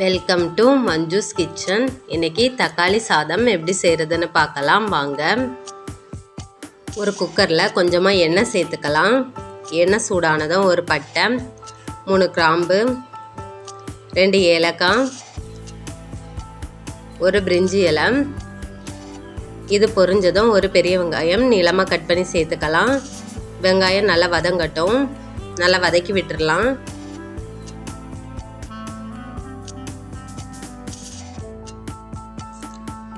Welcome to Manju's kitchen இன்னைக்கு தக்காளி சாதம் எப்படி செய்கிறதுன்னு பார்க்கலாம். வாங்க. ஒரு குக்கரில் கொஞ்சமாக எண்ணெய் சேர்த்துக்கலாம். எண்ணெய் சூடானதும் ஒரு பட்டை மூணு கிராம்பு ரெண்டு ஏலக்காய் ஒரு பிரிஞ்சி இலை. இது பொரிஞ்சதும் ஒரு பெரிய வெங்காயம். நீளமாக கட் பண்ணி சேர்த்துக்கலாம். வெங்காயம் நல்லா வதங்கட்டும். நல்லா வதக்கி விட்டுடலாம்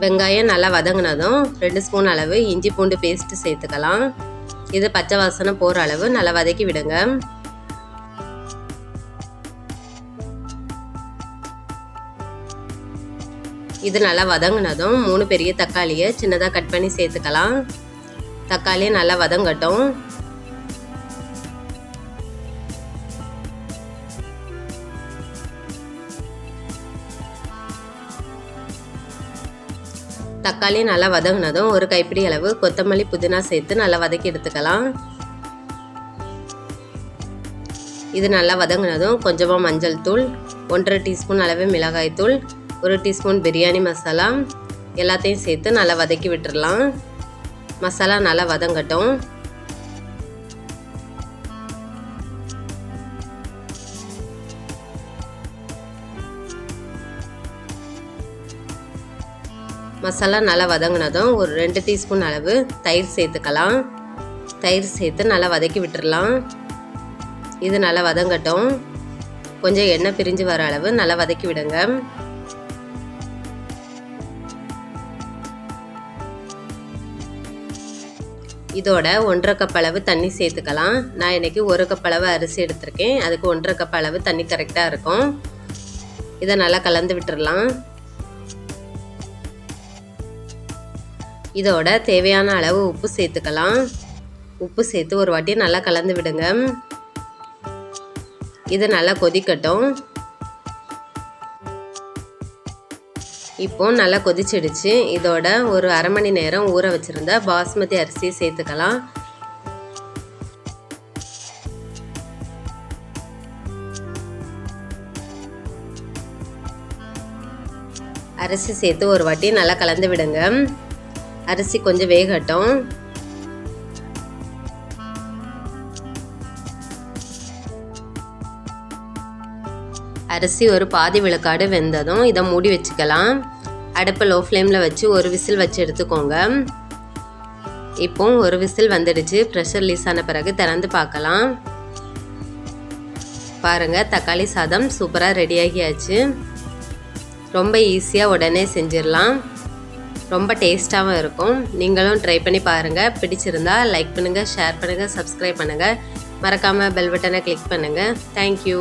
வெங்காயம் நல்லா வதங்கினதும் ரெண்டு ஸ்பூன் அளவு இஞ்சி பூண்டு பேஸ்ட்டு சேர்த்துக்கலாம். இது பச்சை வாசனை போகிற அளவு நல்லா வதக்கி விடுங்க. இது நல்லா வதங்கினதும் மூணு பெரிய தக்காளியை சின்னதாக கட் பண்ணி சேர்த்துக்கலாம். தக்காளியை நல்லா வதங்கட்டும். தக்காளி நல்லா வதங்கினதும் ஒரு கைப்பிடி அளவு கொத்தமல்லி புதினா சேர்த்து நல்லா வதக்கி எடுத்துக்கலாம். இது நல்லா வதங்கினதும் கொஞ்சமாக மஞ்சள் தூள் ஒன்றரை டீஸ்பூன் அளவு மிளகாய் தூள் ஒரு டீஸ்பூன் பிரியாணி மசாலா எல்லாத்தையும் சேர்த்து நல்லா வதக்கி விட்டுடலாம் மசாலா நல்லா வதங்கட்டும். மசாலா நல்லா வதங்கினதும் ஒரு ரெண்டு டீஸ்பூன் அளவு தயிர் சேர்த்துக்கலாம். தயிர் சேர்த்து நல்லா வதக்கி விட்டுடலாம் இது நல்லா வதங்கட்டும். கொஞ்சம் எண்ணெய் பிரிஞ்சு வர அளவு நல்லா வதக்கி விடுங்க. இதோட ஒன்றரை கப் அளவு தண்ணி சேர்த்துக்கலாம். நான் இன்றைக்கி ஒரு கப் அளவு அரிசி எடுத்திருக்கேன். அதுக்கு ஒன்றரை கப் அளவு தண்ணி கரெக்டாக இருக்கும். இதை நல்லா கலந்து விட்டுடலாம் இதோட தேவையான அளவு உப்பு சேர்த்துக்கலாம். உப்பு சேர்த்து ஒரு வாட்டி நல்லா கலந்து விடுங்க. இது நல்லா கொதிக்கட்டும். இப்போ நல்லா கொதிச்சிடுச்சு. இதோட ஒரு அரை மணி நேரம் ஊற வச்சுருந்த பாஸ்மதி அரிசி சேர்த்துக்கலாம். அரிசி சேர்த்து ஒரு வாட்டி நல்லா கலந்து விடுங்க. அரிசி கொஞ்சம் வேகட்டும். அரிசி ஒரு பாதி விளக்காடு வெந்ததும் இதை மூடி வச்சுக்கலாம். அடுப்பை லோ ஃப்ளேமில் வச்சு ஒரு விசில் வச்சு எடுத்துக்கோங்க. இப்போ ஒரு விசில் வந்துடுச்சு. ப்ரெஷர் ரிலீஸ் ஆன பிறகு திறந்து பார்க்கலாம். பாருங்கள் தக்காளி சாதம் சூப்பராக ரெடி ஆகியாச்சு. ரொம்ப ஈஸியாக உடனே செஞ்சிடலாம். ரொம்ப டேஸ்ட்டாகவும் இருக்கும். நீங்களும் ட்ரை பண்ணி பாருங்கள் பிடிச்சிருந்தா லைக் பண்ணுங்கள் ஷேர் பண்ணுங்கள் சப்ஸ்கிரைப் பண்ணுங்கள் மறக்காமல் பெல் பட்டனை கிளிக் பண்ணுங்கள் தேங்க்யூ